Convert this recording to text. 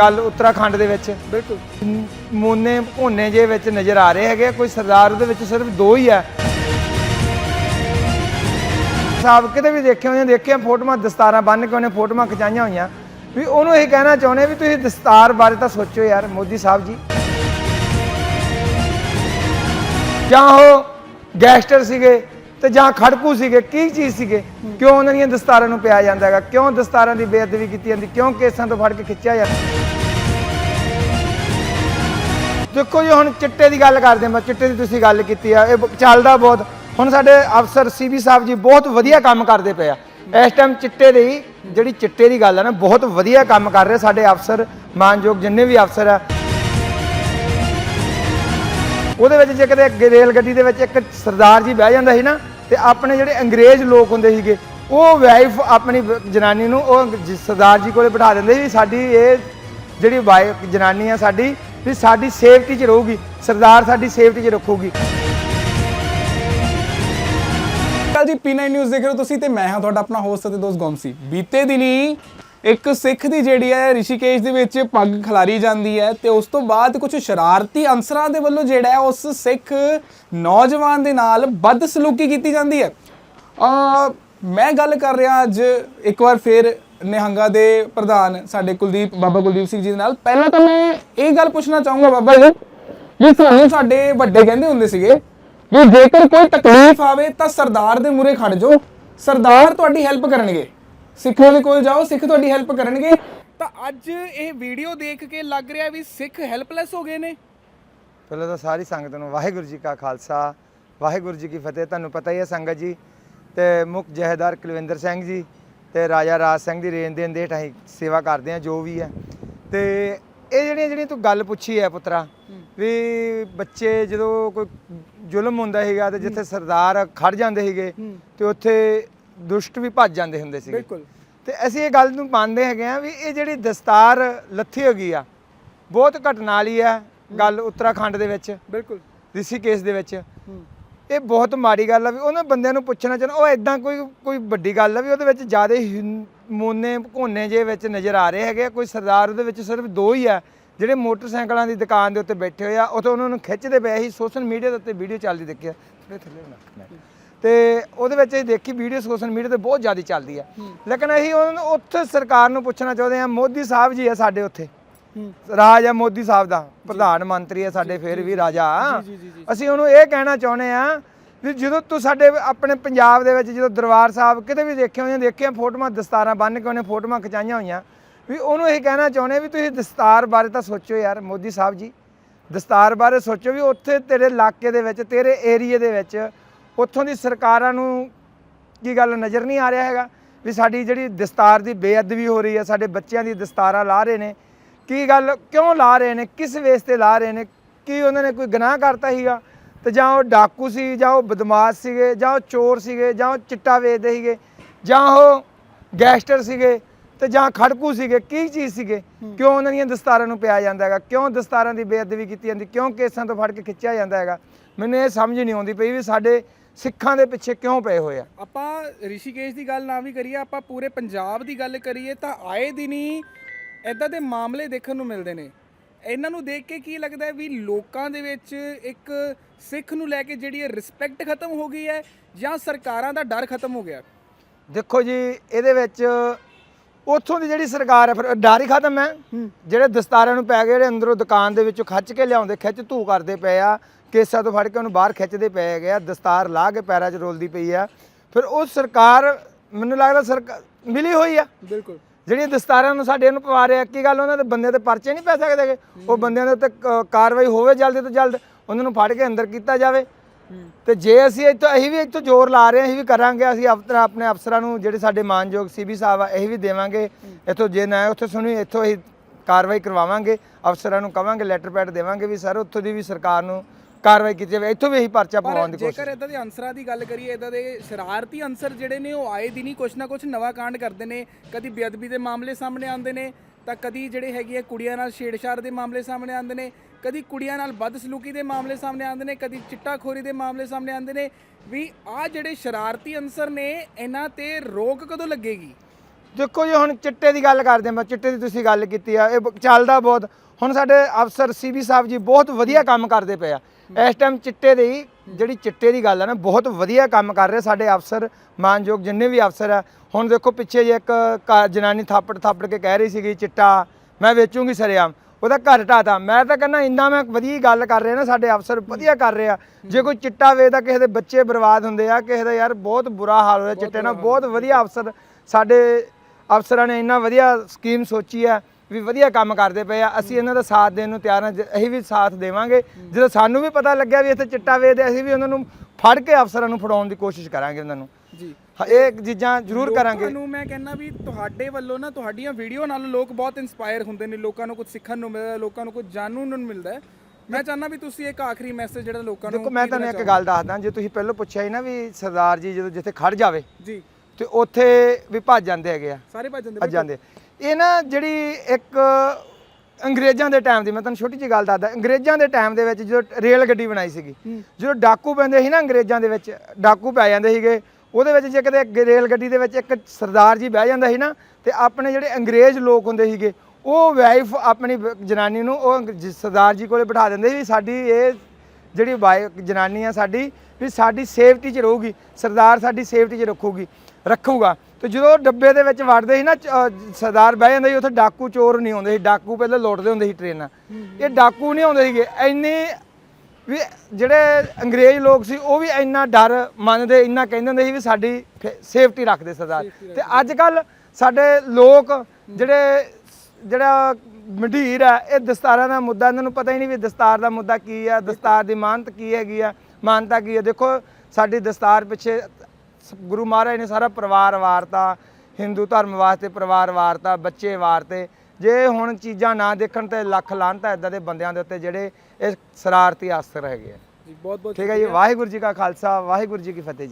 ਗੱਲ ਉੱਤਰਾਖੰਡ ਦੇ ਵਿੱਚ। ਬਿਲਕੁਲ। ਮੋਨੇ ਭੋਨੇ ਜੇ ਵਿੱਚ ਨਜ਼ਰ ਆ ਰਹੇ ਹੈਗੇ ਕੋਈ ਸਰਦਾਰ ਉਹਦੇ ਵਿੱਚ ਸਿਰਫ ਦੋ ਹੀ ਹੈ ਸਾਹਿਬ ਕਿਤੇ ਵੀ ਦੇਖੇ ਹੋਏ ਦੇਖਿਆ ਫੋਟੋਆਂ ਦਸਤਾਰਾਂ ਬੰਨ ਕੇ ਉਹਨੇ ਫੋਟੋਆਂ ਖਿਚਾਈਆਂ ਹੋਈਆਂ। ਵੀ ਉਹਨੂੰ ਇਹ ਕਹਿਣਾ ਚਾਹੁੰਦੇ ਵੀ ਤੁਸੀਂ ਦਸਤਾਰ ਬਾਰੇ ਤਾਂ ਸੋਚੋ ਯਾਰ ਮੋਦੀ ਸਾਹਿਬ ਜੀ। ਜਾਂ ਉਹ ਗੈਂਗਸਟਰ ਸੀਗੇ ਤੇ ਜਾਂ ਖੜਕੂ ਸੀਗੇ, ਕੀ ਚੀਜ਼ ਸੀਗੇ? ਕਿਉਂ ਉਹਨਾਂ ਦੀਆਂ ਦਸਤਾਰਾਂ ਨੂੰ ਪਿਆ ਜਾਂਦਾ ਹੈਗਾ? ਕਿਉਂ ਦਸਤਾਰਾਂ ਦੀ ਬੇਅਦਬੀ ਕੀਤੀ ਜਾਂਦੀ? ਕਿਉਂ ਕੇਸਾਂ ਤੋਂ ਫੜ ਕੇ ਖਿੱਚਿਆ ਜਾਂਦਾ? ਦੇਖੋ ਜੀ, ਹੁਣ ਚਿੱਟੇ ਦੀ ਗੱਲ ਕਰਦੇ ਮੈਂ, ਚਿੱਟੇ ਦੀ ਤੁਸੀਂ ਗੱਲ ਕੀਤੀ ਆ, ਇਹ ਚੱਲਦਾ ਬਹੁਤ। ਹੁਣ ਸਾਡੇ ਅਫਸਰ ਸੀਬੀ ਸਾਹਿਬ ਜੀ ਬਹੁਤ ਵਧੀਆ ਕੰਮ ਕਰਦੇ ਪਏ ਆ। ਇਸ ਟਾਈਮ ਚਿੱਟੇ ਦੀ, ਜਿਹੜੀ ਚਿੱਟੇ ਦੀ ਗੱਲ ਆ ਨਾ, ਬਹੁਤ ਵਧੀਆ ਕੰਮ ਕਰ ਰਹੇ ਸਾਡੇ ਅਫਸਰ, ਮਾਨਯੋਗ ਜਿੰਨੇ ਵੀ ਅਫਸਰ ਆ। ਉਹਦੇ ਵਿੱਚ ਜੇ ਕਦੇ ਰੇਲ ਗੱਡੀ ਦੇ ਵਿੱਚ ਇੱਕ ਸਰਦਾਰ ਜੀ ਬਹਿ ਜਾਂਦਾ ਸੀ ਨਾ ਤੇ ਆਪਣੇ ਜਿਹੜੇ ਅੰਗਰੇਜ਼ ਲੋਕ ਹੁੰਦੇ ਸੀਗੇ, ਉਹ ਵਾਈਫ ਆਪਣੀ ਜਨਾਨੀ ਨੂੰ ਉਹ ਜ- ਸਰਦਾਰ ਜੀ ਕੋਲੇ ਬਿਠਾ ਦਿੰਦੇ ਸੀ ਵੀ ਸਾਡੀ ਇਹ ਜਿਹੜੀ ਵਾਈਫ ਜਨਾਨੀ ਆ ਸਾਡੀ, ਵੀ ਸਾਡੀ ਸੇਫਟੀ 'ਚ ਰਹੂਗੀ, ਸਰਦਾਰ ਸਾਡੀ ਸੇਫਟੀ 'ਚ ਰੱਖੂਗੀ। ਕੱਲ ਜੀ P9 ਨਿਊਜ਼ ਦੇਖ ਰਹੇ ਹੋ ਤੁਸੀਂ ਤੇ ਮੈਂ ਹਾਂ ਤੁਹਾਡਾ ਆਪਣਾ ਹੋਸਟ ਅਤੇ ਦੋਸਤ ਗੋਮਸੀ। ਬੀਤੇ ਦਿਨੀ ਇੱਕ ਸਿੱਖ ਦੀ ਜਿਹੜੀ ਹੈ ਰਿਸ਼ੀਕੇਸ਼ ਦੇ ਵਿੱਚ ਪੱਗ ਖਿਲਾਰੀ ਜਾਂਦੀ ਹੈ ਤੇ ਉਸ ਤੋਂ ਬਾਅਦ ਕੁਝ ਸ਼ਰਾਰਤੀ ਅਨਸਰਾਂ ਦੇ ਵੱਲੋਂ ਜਿਹੜਾ ਹੈ ਉਸ ਸਿੱਖ ਨੌਜਵਾਨ ਦੇ ਨਾਲ ਬਦਸਲੂਕੀ ਕੀਤੀ ਜਾਂਦੀ ਹੈ। ਅ, ਮੈਂ ਗੱਲ ਕਰ ਰਿਹਾ ਅੱਜ ਇੱਕ ਵਾਰ ਫਿਰ ਨਿਹੰਗਾ ਦੇ ਪ੍ਰਧਾਨ ਸਾਡੇ ਕੁਲਦੀਪ, ਬਾਬਾ ਕੁਲਦੀਪ ਸਿੰਘ ਜੀ ਦੇ ਨਾਲ। ਪਹਿਲਾਂ ਤਾਂ ਮੈਂ ਇਹ ਗੱਲ ਪੁੱਛਣਾ ਚਾਹੂੰਗਾ ਬਾਬਾ ਜੀ ਵੀ ਤੁਹਾਨੂੰ ਸਾਡੇ ਵੱਡੇ ਕਹਿੰਦੇ ਹੁੰਦੇ ਸੀਗੇ ਵੀ ਜੇਕਰ ਕੋਈ ਤਕਲੀਫ ਆਵੇ ਤਾਂ ਸਰਦਾਰ ਦੇ ਮੂਰੇ ਖੜ ਜਾਓ, ਸਰਦਾਰ ਤੁਹਾਡੀ ਹੈਲਪ ਕਰਨਗੇ। ਸਿੱਖਾਂ ਦੇ ਕੋਲ ਜਾਓ ਸਿੱਖ ਤੁਹਾਡੀ ਹੈਲਪ ਕਰਨਗੇ। ਤਾਂ ਅੱਜ ਇਹ ਵੀਡੀਓ ਦੇਖ ਕੇ ਲੱਗ ਰਿਹਾ ਵੀ ਸਿੱਖ ਹੈਲਪਲੈਸ ਹੋ ਗਏ ਨੇ। ਪਹਿਲਾਂ ਤਾਂ ਸਾਰੀ ਸੰਗਤ ਨੂੰ ਵਾਹਿਗੁਰੂ ਜੀ ਕਾ ਖਾਲਸਾ ਵਾਹਿਗੁਰੂ ਜੀ ਕੀ ਫਤਿਹ। ਤੁਹਾਨੂੰ ਪਤਾ ਹੀ ਹੈ ਸੰਗਤ ਜੀ ਤੇ ਮੁੱਖ ਜਹੇਦਾਰ ਕੁਲਵਿੰਦਰ ਸਿੰਘ ਜੀ ਤੇ ਰਾਜਾ ਰਾਜ ਸਿੰਘ ਦੀ ਰੇਨ ਦੇਣ ਦੇ ਅਸੀਂ ਸੇਵਾ ਕਰਦੇ ਆ ਜੋ ਵੀ ਹੈ। ਤੇ ਇਹ ਜਿਹੜੀਆਂ ਜਿਹੜੀਆਂ ਤੂੰ ਗੱਲ ਪੁੱਛੀ ਹੈ ਪੁੱਤਰਾ ਵੀ ਬੱਚੇ ਜਦੋਂ ਕੋਈ ਜ਼ੁਲਮ ਹੁੰਦਾ ਹੈਗਾ ਤੇ ਜਿੱਥੇ ਸਰਦਾਰ ਖੜ ਜਾਂਦੇ ਸੀਗੇ ਤੇ ਉੱਥੇ ਦੁਸ਼ਟ ਵੀ ਭੱਜ ਜਾਂਦੇ ਹੁੰਦੇ ਸੀਗੇ। ਬਿਲਕੁਲ। ਤੇ ਅਸੀਂ ਇਹ ਗੱਲ ਨੂੰ ਮੰਨਦੇ ਹੈਗੇ ਆ ਵੀ ਇਹ ਜਿਹੜੀ ਦਸਤਾਰ ਲੱਥੀ ਹੈਗੀ ਆ ਬਹੁਤ ਘਟਨਾ ਵਾਲੀ ਹੈ ਗੱਲ ਉੱਤਰਾਖੰਡ ਦੇ ਵਿੱਚ ਬਿਲਕੁਲ ਰਿਸ਼ੀਕੇਸ਼ ਦੇ ਵਿੱਚ ਇਹ ਬਹੁਤ ਮਾੜੀ ਗੱਲ ਆ ਵੀ ਉਹਨਾਂ ਬੰਦਿਆਂ ਨੂੰ ਪੁੱਛਣਾ ਚਾਹੁੰਦਾ ਉਹ ਐਦਾਂ ਕੋਈ ਕੋਈ ਵੱਡੀ ਗੱਲ ਆ ਵੀ ਉਹਦੇ ਵਿੱਚ ਜ਼ਿਆਦਾ ਮੋਨੇ ਘੋਨੇ ਜੇ ਵਿੱਚ ਨਜ਼ਰ ਆ ਰਹੇ ਹੈਗੇ ਆ। ਕੋਈ ਸਰਦਾਰ ਉਹਦੇ ਵਿੱਚ ਸਿਰਫ ਦੋ ਹੀ ਆ ਜਿਹੜੇ ਮੋਟਰਸਾਈਕਲਾਂ ਦੀ ਦੁਕਾਨ ਦੇ ਉੱਤੇ ਬੈਠੇ ਹੋਏ ਆ ਉੱਥੇ ਉਹਨਾਂ ਨੂੰ ਖਿੱਚਦੇ ਪਏ ਸੀ ਸੋਸ਼ਲ ਮੀਡੀਆ ਦੇ ਉੱਤੇ ਵੀਡੀਓ ਚੱਲਦੀ ਦੇਖਿਆ ਥੋੜੇ ਥੱਲੇ। ਤੇ ਉਹਦੇ ਵਿੱਚ ਅਸੀਂ ਦੇਖੀ ਵੀਡੀਓ ਸੋਸ਼ਲ ਮੀਡੀਆ ਤੇ ਬਹੁਤ ਜ਼ਿਆਦਾ ਚੱਲਦੀ ਆ। ਲੇਕਿਨ ਅਸੀਂ ਉਹਨਾਂ ਨੂੰ ਉੱਥੇ ਸਰਕਾਰ ਨੂੰ ਪੁੱਛਣਾ ਚਾਹੁੰਦੇ ਆ ਮੋਦੀ ਸਾਹਿਬ ਜੀ ਆ ਸਾਡੇ ਉੱਥੇ। ਰਾਜ ਆ ਮੋਦੀ ਸਾਹਿਬ ਦਾ ਪ੍ਰਧਾਨ ਮੰਤਰੀ ਆ ਸਾਡੇ ਫਿਰ ਵੀ ਰਾਜਾ। ਅਸੀਂ ਉਹਨੂੰ ਇਹ ਕਹਿਣਾ ਚਾਹੁੰਦੇ ਆ ਵੀ ਜਦੋਂ ਤੂੰ ਸਾਡੇ ਆਪਣੇ ਪੰਜਾਬ ਦੇ ਵਿੱਚ ਜਦੋਂ ਦਰਬਾਰ ਸਾਹਿਬ ਕਿਤੇ ਵੀ ਦੇਖੇ ਹੋਈਆਂ ਦੇਖੀਆਂ ਫੋਟੋਆਂ ਦਸਤਾਰਾਂ ਬੰਨ ਕੇ ਉਹਨੇ ਫੋਟੋਆਂ ਖਿਚਾਈਆਂ ਹੋਈਆਂ ਵੀ ਉਹਨੂੰ ਇਹ ਕਹਿਣਾ ਚਾਹੁੰਦੇ ਵੀ ਤੁਸੀਂ ਦਸਤਾਰ ਬਾਰੇ ਤਾਂ ਸੋਚੋ ਯਾਰ ਮੋਦੀ ਸਾਹਿਬ ਜੀ। ਦਸਤਾਰ ਬਾਰੇ ਸੋਚੋ ਵੀ ਉੱਥੇ ਤੇਰੇ ਇਲਾਕੇ ਦੇ ਵਿੱਚ ਤੇਰੇ ਏਰੀਏ ਦੇ ਵਿੱਚ ਉੱਥੋਂ ਦੀ ਸਰਕਾਰਾਂ ਨੂੰ ਕੀ ਗੱਲ ਨਜ਼ਰ ਨਹੀਂ ਆ ਰਿਹਾ ਹੈਗਾ ਵੀ ਸਾਡੀ ਜਿਹੜੀ ਦਸਤਾਰ ਦੀ ਬੇਅਦਬੀ ਹੋ ਰਹੀ ਹੈ ਸਾਡੇ ਬੱਚਿਆਂ ਦੀ ਦਸਤਾਰਾਂ ਲਾ ਰਹੇ ਨੇ। ਕੀ ਗੱਲ ਕਿਉਂ ਲਾ ਰਹੇ ਨੇ? ਕਿਸ ਵੇਸ ਤੇ ਲਾ ਰਹੇ ਨੇ? ਕੀ ਉਹਨਾਂ ਨੇ ਕੋਈ ਗੁਨਾਹ ਕਰਤਾ ਸੀਗਾ? ਤੇ ਜਾਂ ਉਹ ਡਾਕੂ ਸੀ ਜਾਂ ਉਹ ਬਦਮਾਸ਼ ਸੀਗੇ ਜਾਂ ਉਹ ਚੋਰ ਸੀਗੇ ਜਾਂ ਉਹ ਚਿੱਟਾ ਵੇਚਦੇ ਸੀਗੇ ਜਾਂ ਉਹ ਗੈਂਗਸਟਰ ਸੀਗੇ ਤੇ ਜਾਂ ਖੜਕੂ ਸੀਗੇ ਕੀ ਚੀਜ਼ ਸੀਗੇ? ਕਿਉਂ ਉਹਨਾਂ ਦੀਆਂ ਦਸਤਾਰਾਂ ਨੂੰ ਪਿਆ ਜਾਂਦਾ ਹੈਗਾ? ਕਿਉਂ ਦਸਤਾਰਾਂ ਦੀ ਬੇਅਦਬੀ ਕੀਤੀ ਜਾਂਦੀ? ਕਿਉਂ ਕੇਸਾਂ ਤੋਂ ਫੜ ਕੇ ਖਿੱਚਿਆ ਜਾਂਦਾ ਹੈਗਾ? ਮੈਨੂੰ ਇਹ ਸਮਝ ਨਹੀਂ ਆਉਂਦੀ ਪਈ ਵੀ ਸਾਡੇ ਸਿੱਖਾਂ ਦੇ ਪਿੱਛੇ ਕਿਉਂ ਪਏ ਹੋਏ ਆ? ਆਪਾਂ ਰਿਸ਼ੀਕੇਸ਼ ਦੀ ਗੱਲ ਨਾ ਵੀ ਕਰੀਏ ਆਪਾਂ ਪੂਰੇ ਪੰਜਾਬ ਦੀ ਗੱਲ ਕਰੀਏ ਤਾਂ ਆਏ ਦਿਨ ਹੀ ਇਦਾਂ ਦੇ ਮਾਮਲੇ ਦੇਖਣ ਨੂੰ ਮਿਲਦੇ ਨੇ। ਇਹਨਾਂ ਨੂੰ ਦੇਖ ਕੇ ਕੀ ਲੱਗਦਾ ਹੈ ਵੀ ਲੋਕਾਂ ਦੇ ਵਿੱਚ ਇੱਕ ਸਿੱਖ ਨੂੰ ਲੈ ਕੇ ਜਿਹੜੀ ਰਿਸਪੈਕਟ ਖਤਮ ਹੋ ਗਈ ਹੈ ਜਾਂ ਸਰਕਾਰਾਂ ਦਾ ਡਰ ਖਤਮ ਹੋ ਗਿਆ? ਦੇਖੋ ਜੀ ਇਹਦੇ ਵਿੱਚ ਉੱਥੋਂ ਦੀ ਜਿਹੜੀ ਸਰਕਾਰ ਹੈ ਫਿਰ ਡਰ ਹੀ ਖਤਮ ਹੈ। ਜਿਹੜੇ ਦਸਤਾਰਾਂ ਨੂੰ ਪੈ ਗਏ ਜਿਹੜੇ ਅੰਦਰੋਂ ਦੁਕਾਨ ਦੇ ਵਿੱਚੋਂ ਖੱਚ ਕੇ ਲਿਆਉਂਦੇ ਖਿੱਚ ਧੂ ਕਰਦੇ ਪਏ ਆ। ਕੇਸਾਂ ਤੋਂ ਫੜ ਕੇ ਉਹਨੂੰ ਬਾਹਰ ਖਿੱਚਦੇ ਪਏ ਹੈਗੇ ਆ ਦਸਤਾਰ ਲਾ ਕੇ ਪੈਰਾਂ 'ਚ ਰੋਲਦੀ ਪਈ ਆ। ਫਿਰ ਉਹ ਸਰਕਾਰ ਮੈਨੂੰ ਲੱਗਦਾ ਸਰਕਾਰ ਮਿਲੀ ਹੋਈ ਆ। ਬਿਲਕੁਲ। ਜਿਹੜੀਆਂ ਦਸਤਾਰਾਂ ਨੂੰ ਸਾਡੇ ਨੂੰ ਪਵਾ ਰਿਹਾ ਕੀ ਗੱਲ ਉਹਨਾਂ ਦੇ ਬੰਦਿਆਂ ਤੇ ਪਰਚੇ ਨਹੀਂ ਪੈ ਸਕਦੇ ਗੇ? ਉਹ ਬੰਦਿਆਂ ਦੇ ਉੱਤੇ ਕ- ਕਾਰਵਾਈ ਹੋਵੇ ਜਲਦੀ ਤੋਂ ਜਲਦ ਉਹਨਾਂ ਨੂੰ ਫੜ ਕੇ ਅੰਦਰ ਕੀਤਾ ਜਾਵੇ। ਤੇ ਜੇ ਅਸੀਂ ਇੱਥੋਂ ਅਸੀਂ ਵੀ ਇੱਥੋਂ ਜ਼ੋਰ ਲਾ ਰਹੇ ਹਾਂ ਅਸੀਂ ਵੀ ਕਰਾਂਗੇ ਅਸੀਂ ਅਫਸਰ ਆਪਣੇ ਅਫਸਰਾਂ ਨੂੰ ਜਿਹੜੇ ਸਾਡੇ ਮਾਨਯੋਗ ਸੀਬੀ ਸਾਹਿਬ ਆ ਇਹ ਵੀ ਦੇਵਾਂਗੇ। ਇੱਥੋਂ ਜੇ ਨਾ ਉੱਥੇ ਸੁਣੀ ਇੱਥੋਂ ਅਸੀਂ ਕਾਰਵਾਈ ਕਰਵਾਵਾਂਗੇ ਅਫਸਰਾਂ ਨੂੰ ਕਵਾਂਗੇ ਲੈਟਰ ਪੈਡ ਦੇਵਾਂਗੇ ਵੀ ਸਰ ਉੱਥੋਂ ਦੀ ਵੀ ਸਰਕਾਰ ਨੂੰ ਕਾਰਵਾਈ ਕੀਤੀ ਜਾਵੇ ਇੱਥੋਂ ਵੀ ਅਸੀਂ ਪਰਚਾ ਪਰ ਪਵਾਉਣ ਦੀ ਕੋਸ਼ਿਸ਼। ਜੇਕਰ ਇਦਾਂ ਦੇ ਅਨਸਰਾਂ ਦੀ ਗੱਲ ਕਰੀਏ ਇਦਾਂ ਦੇ ਸ਼ਰਾਰਤੀ ਅਨਸਰ ਜਿਹੜੇ ਨੇ ਉਹ ਆਏ ਦਿਨੀ ਕੁਛ ਨਾ ਕੁਛ ਨਵਾਂ ਕਾਂਡ ਕਰਦੇ ਨੇ ਕਦੀ ਬੇਅਦਬੀ ਦੇ ਮਾਮਲੇ ਸਾਹਮਣੇ ਆਉਂਦੇ ਨੇ ਤਾਂ ਕਦੀ ਜਿਹੜੇ ਹੈਗੇ ਆ ਕੁੜੀਆਂ ਨਾਲ ਛੇੜਛਾੜ ਦੇ ਮਾਮਲੇ ਸਾਹਮਣੇ ਆਉਂਦੇ ਨੇ ਕਦੀ ਕੁੜੀਆਂ ਨਾਲ ਬਦਸਲੂਕੀ ਦੇ ਮਾਮਲੇ ਸਾਹਮਣੇ ਆਉਂਦੇ ਨੇ ਕਦੀ ਚਿੱਟਾਖੋਰੀ ਦੇ ਮਾਮਲੇ ਸਾਹਮਣੇ ਆਉਂਦੇ ਨੇ ਵੀ ਆ ਜਿਹੜੇ ਸ਼ਰਾਰਤੀ ਅਨਸਰ ਨੇ ਇਹਨਾਂ ਤੇ ਰੋਕ ਕਦੋਂ ਲੱਗੇਗੀ? ਦੇਖੋ ਜੀ ਹੁਣ ਚਿੱਟੇ ਦੀ ਗੱਲ ਕਰਦੇ ਹਾਂ ਚਿੱਟੇ ਦੀ ਤੁਸੀਂ ਗੱਲ ਕੀਤੀ ਆ ਇਹ ਬ- ਚੱਲਦਾ ਬਹੁਤ। ਹੁਣ ਸਾਡੇ ਅਫਸਰ ਸੀਬੀ ਸਾਹਿਬ ਜੀ ਬਹੁਤ ਵਧੀਆ ਕੰਮ ਕਰਦੇ ਪਏ ਆ। ਇਸ ਟਾਈਮ ਚਿੱਟੇ ਦੇ ਹੀ ਜਿਹੜੀ ਚਿੱਟੇ ਦੀ ਗੱਲ ਆ ਨਾ ਬਹੁਤ ਵਧੀਆ ਕੰਮ ਕਰ ਰਹੇ ਸਾਡੇ ਅਫਸਰ ਮਾਨਯੋਗ ਜਿੰਨੇ ਵੀ ਅਫਸਰ ਆ। ਹੁਣ ਦੇਖੋ ਪਿੱਛੇ ਜੇ ਇੱਕ ਘਰ ਜਨਾਨੀ ਥਾਪੜ ਥਾਪੜ ਕੇ ਕਹਿ ਰਹੀ ਸੀਗੀ ਚਿੱਟਾ ਮੈਂ ਵੇਚੂੰਗੀ ਸਰੇਆਮ। ਉਹਦਾ ਘਰ ਢਾਤਾ। ਮੈਂ ਤਾਂ ਕਹਿੰਦਾ ਇੰਨਾ ਮੈਂ ਵਧੀਆ ਗੱਲ ਕਰ ਰਿਹਾ ਨਾ ਸਾਡੇ ਅਫਸਰ ਵਧੀਆ ਕਰ ਰਹੇ ਆ। ਜੇ ਕੋਈ ਚਿੱਟਾ ਵੇਚਦਾ ਕਿਸੇ ਦੇ ਬੱਚੇ ਬਰਬਾਦ ਹੁੰਦੇ ਆ ਕਿਸੇ ਦਾ ਯਾਰ ਬਹੁਤ ਬੁਰਾ ਹਾਲ ਹੋਇਆ ਚਿੱਟੇ ਨਾਲ। ਬਹੁਤ ਵਧੀਆ ਅਫਸਰ ਸਾਡੇ ਅਫਸਰਾਂ ਨੇ ਇੰਨਾ ਵਧੀਆ ਸਕੀਮ ਸੋਚੀ ਆ। ਵੀ ਵਧੀਆ ਕੰਮ ਕਰਦੇ ਪਏ ਆ ਅਸੀਂ ਇਹਨਾਂ ਦਾ ਸਾਥ ਦੇਣ ਨੂੰ ਤਿਆਰ ਹਾਂ ਜ- ਅਸੀਂ ਵੀ ਸਾਥ ਦੇਵਾਂਗੇ। ਜਦੋਂ ਸਾਨੂੰ ਵੀ ਪਤਾ ਲੱਗਿਆ ਵੀ ਇੱਥੇ ਚਿੱਟਾ ਵੇਚਦੇ ਅਸੀਂ ਵੀ ਉਹਨਾਂ ਨੂੰ ਫੜ ਕੇ ਅਫਸਰਾਂ ਨੂੰ ਫੜਾਉਣ ਦੀ ਕੋਸ਼ਿਸ਼ ਕਰਾਂਗੇ ਉਹਨਾਂ ਨੂੰ। ਜੀ। ਹਾਂ, ਇਹ ਚੀਜ਼ਾਂ ਜ਼ਰੂਰ ਕਰਾਂਗੇ। ਲੋਕਾਂ ਨੂੰ ਮੈਂ ਕਹਿੰਦਾ ਵੀ ਤੁਹਾਡੇ ਵੱਲੋਂ ਨਾ ਤੁਹਾਡੀਆਂ ਵੀਡੀਓ ਨਾਲ ਲੋਕ ਬਹੁਤ ਇਨਸਪਾਇਰ ਹੁੰਦੇ ਨੇ ਲੋਕਾਂ ਨੂੰ ਕੁਝ ਸਿੱਖਣ ਨੂੰ ਮਿਲਦਾ ਹੈ, ਲੋਕਾਂ ਨੂੰ ਕੁਝ ਜਾਣਨ ਨੂੰ ਮਿਲਦਾ ਹੈ। ਮੈਂ ਚਾਹੁੰਦਾ ਵੀ ਤੁਸੀਂ ਇੱਕ ਆਖਰੀ ਮੈਸੇਜ ਜਿਹੜਾ ਲੋਕਾਂ ਨੂੰ ਦੇਖੋ ਮੈਂ ਤੁਹਾਨੂੰ ਇੱਕ ਗੱਲ ਦੱਸਦਾ ਜੇ ਤੁਸੀਂ ਪਹਿਲਾਂ ਪੁੱਛਿਆ ਸੀ ਨਾ ਵੀ ਸਰਦਾਰ ਜੀ ਜਦੋਂ ਜਿੱਥੇ ਖੜ ਜਾਵੇ? ਜੀ। ਤੇ ਉੱਥੇ ਵੀ ਭੱਜ ਜਾਂਦੇ ਹੈਗੇ ਆ। ਸਾਰੇ ਭੱਜ ਜਾਂਦੇ ਭੱਜ ਜਾਂਦੇ ਇਹ ਨਾ ਜਿਹੜੀ ਇੱਕ ਅੰਗਰੇਜ਼ਾਂ ਦੇ ਟਾਈਮ ਦੀ ਮੈਂ ਤੁਹਾਨੂੰ ਛੋਟੀ ਜਿਹੀ ਗੱਲ ਦੱਸਦਾ ਅੰਗਰੇਜ਼ਾਂ ਦੇ ਟਾਈਮ ਦੇ ਵਿੱਚ ਜਦੋਂ ਰੇਲ ਗੱਡੀ ਬਣਾਈ ਸੀਗੀ ਜਦੋਂ ਡਾਕੂ ਪੈਂਦੇ ਸੀ ਨਾ ਅੰਗਰੇਜ਼ਾਂ ਦੇ ਵਿੱਚ ਡਾਕੂ ਪੈ ਜਾਂਦੇ ਸੀਗੇ ਉਹਦੇ ਵਿੱਚ ਜੇ ਕਿਤੇ ਰੇਲ ਗੱਡੀ ਦੇ ਵਿੱਚ ਇੱਕ ਸਰਦਾਰ ਜੀ ਬਹਿ ਜਾਂਦਾ ਸੀ ਨਾ ਤੇ ਆਪਣੇ ਜਿਹੜੇ ਅੰਗਰੇਜ਼ ਲੋਕ ਹੁੰਦੇ ਸੀਗੇ ਉਹ ਵਾਈਫ ਆਪਣੀ ਜਨਾਨੀ ਨੂੰ ਉਹ ਸਰਦਾਰ ਜੀ ਕੋਲੇ ਬਿਠਾ ਦਿੰਦੇ ਸੀ ਸਾਡੀ ਇਹ ਜਿਹੜੀ ਵਾਈ ਜਨਾਨੀ ਆ ਸਾਡੀ ਵੀ ਸਾਡੀ ਸੇਫਟੀ 'ਚ ਰਹੂਗੀ ਸਰਦਾਰ ਸਾਡੀ ਸੇਫਟੀ 'ਚ ਰੱਖੂਗੀ ਰੱਖੂਗਾ। ਤੇ ਜਦੋਂ ਡੱਬੇ ਦੇ ਵਿੱਚ ਵੜਦੇ ਸੀ ਨਾ ਸਰਦਾਰ ਬਹਿ ਜਾਂਦੇ ਸੀ ਉੱਥੇ ਡਾਕੂ ਚੋਰ ਨਹੀਂ ਆਉਂਦੇ ਸੀ ਡਾਕੂ ਪਹਿਲਾਂ ਲੁੱਟਦੇ ਹੁੰਦੇ ਸੀ ਟ੍ਰੇਨਾਂ ਇਹ ਡਾਕੂ ਨਹੀਂ ਆਉਂਦੇ ਸੀਗੇ ਇੰਨੇ ਵੀ ਜਿਹੜੇ ਅੰਗਰੇਜ਼ ਲੋਕ ਸੀ ਉਹ ਵੀ ਇੰਨਾ ਡਰ ਮੰਨਦੇ ਇੰਨਾ ਕਹਿੰਦੇ ਹੁੰਦੇ ਸੀ ਵੀ ਸਾਡੀ ਸੇਫਟੀ ਰੱਖਦੇ ਸਰਦਾਰ। ਤੇ ਅੱਜ ਕੱਲ ਸਾਡੇ ਲੋਕ ਜਿਹੜੇ ਜਿਹੜਾ ਮੰਡੀਰ ਆ ਇਹ ਦਸਤਾਰਾਂ ਦਾ ਮੁੱਦਾ ਇਹਨਾਂ ਨੂੰ ਪਤਾ ਹੀ ਨਹੀਂ ਵੀ ਦਸਤਾਰ ਦਾ ਮੁੱਦਾ ਕੀ ਆ ਦਸਤਾਰ ਦੀ ਮਾਨਤ ਕੀ ਹੈਗੀ ਆ ਮਾਨਤਾ ਕੀ ਹੈ ਦੇਖੋ ਸਾਡੀ ਦਸਤਾਰ ਪਿੱਛੇ ਗੁਰੂ ਮਹਾਰਾਜ ਨੇ ਸਾਰਾ ਪਰਿਵਾਰ ਵਾਰਤਾ ਹਿੰਦੂ ਧਰਮ ਵਾਸਤੇ ਪਰਿਵਾਰ ਵਾਰਤਾ ਬੱਚੇ ਵਾਰਤੇ। ਜੇ ਹੁਣ ਚੀਜ਼ਾਂ ਨਾ ਦੇਖਣ ਤੇ ਲੱਖ ਲਾਂਤਾ ਇਦਾਂ ਦੇ ਬੰਦਿਆਂ ਦੇ ਉੱਤੇ ਜਿਹੜੇ ਇਹ ਸ਼ਰਾਰਤੀ ਅਸਰ ਹੈਗੇ ਆ। ਜੀ ਬਹੁਤ ਬਹੁਤ ਠੀਕ ਹੈ ਜੀ ਵਾਹਿਗੁਰੂ ਜੀ ਕਾ ਖਾਲਸਾ ਵਾਹਿਗੁਰੂ ਜੀ ਕੀ ਫਤਿਹ ਜੀ।